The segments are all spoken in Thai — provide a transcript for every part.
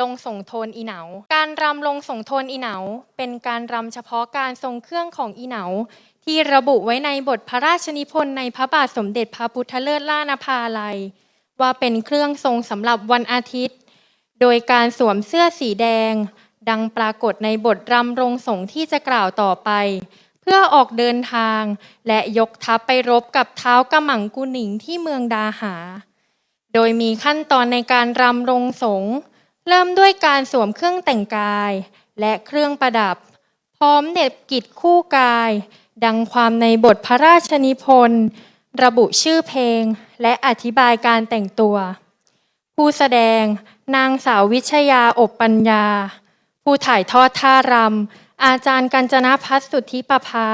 ลงส่งโทนอีเหนา การรำลงส่งโทนอีเหนา เป็นการรำเฉพาะการทรงเครื่องของอีเหนา ที่ระบุไว้ในบทพระราชนิพนธ์ในพระบาทสมเด็จพระพุทธเลิศล่านภาลัย ว่าเป็นเครื่องทรงสำหรับวันอาทิตย์ โดยการสวมเสื้อสีแดง ดังปรากฏในบทรำรงส่งที่จะกล่าวต่อไปเพื่อออกเดินทางและยกทัพไปรบกับเท้าวกำมังกุหนิงที่เมืองดาหา โดยมีขั้นตอนในการรำรงสงฆ์ เริ่มด้วยการสวมเครื่องแต่งกาย และเครื่องประดับ พร้อมเด็บกิจคู่กาย ดังความในบทพระราชนิพนธ์ระบุชื่อเพลง และอธิบายการแต่งตัว ผู้แสดงนางสาววิชยาอบปัญญา ผู้ถ่ายทอดท่ารำอาจารย์กัญจนพัฒน์สุทธิปภา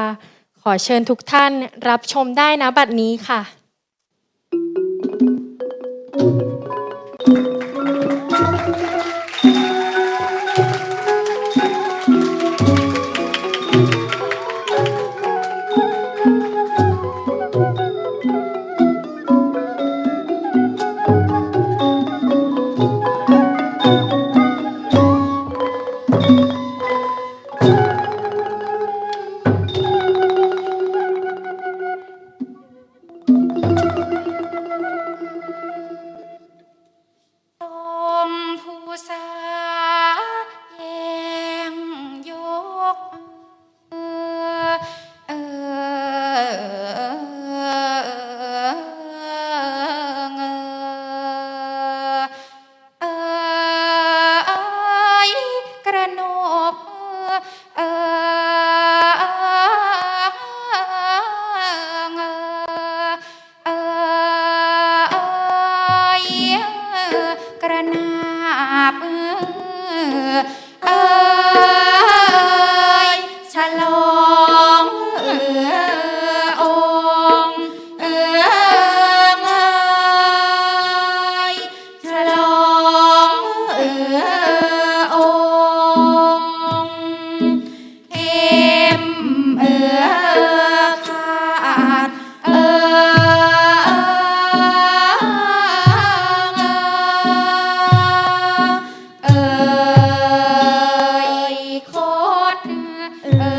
ขอเชิญทุกท่านรับชมได้นะบัดนี้ค่ะ uh.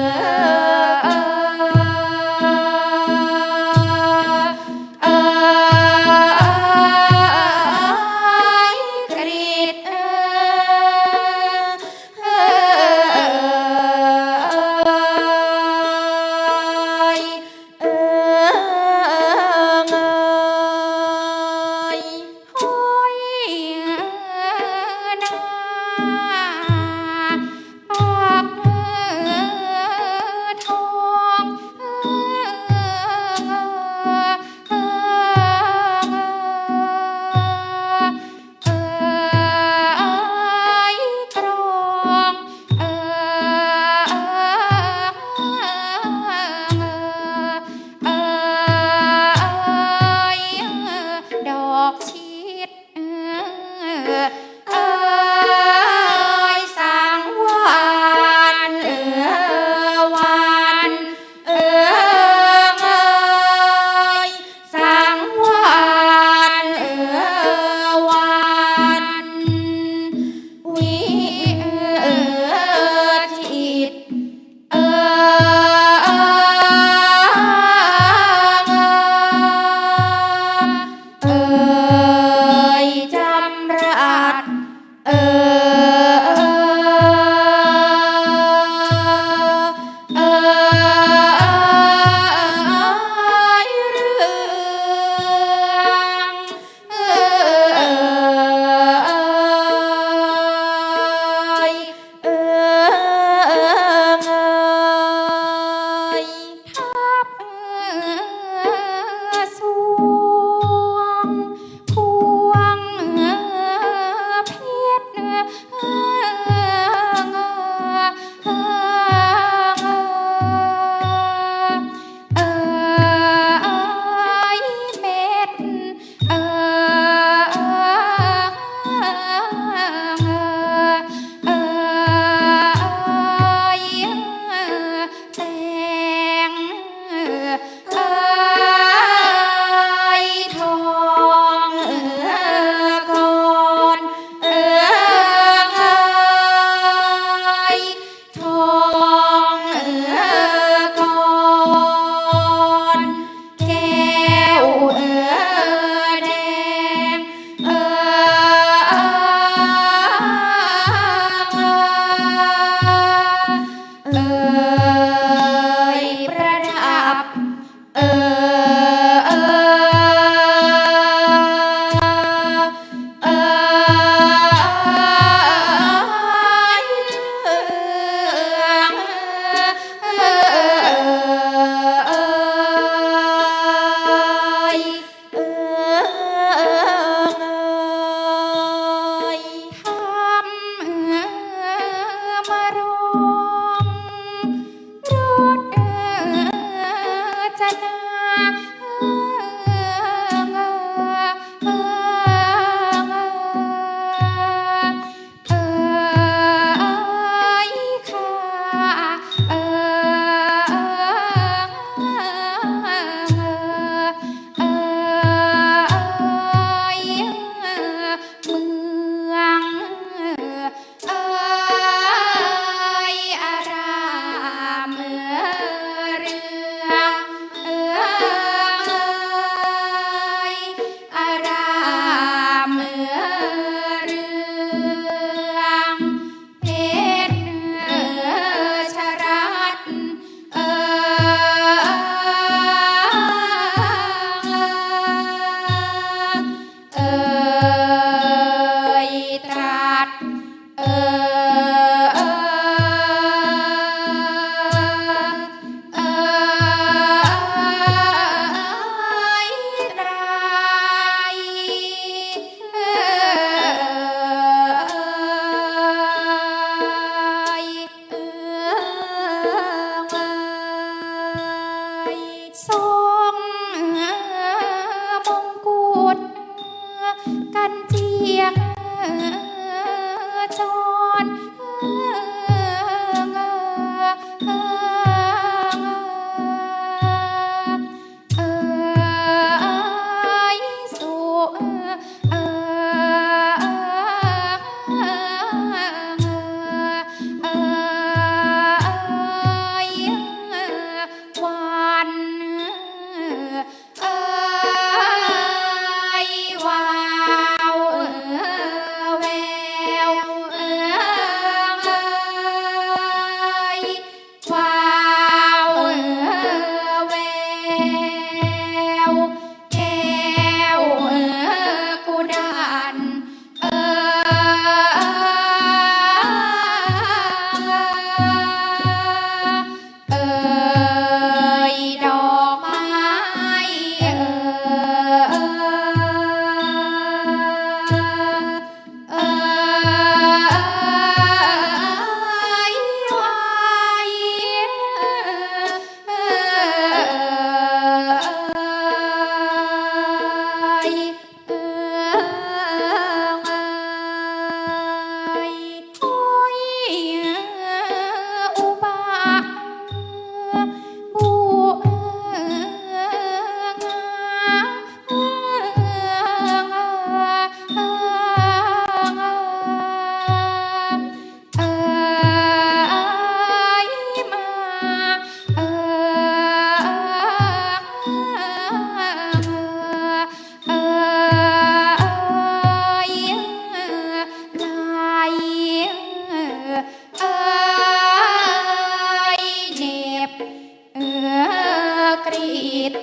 กรีด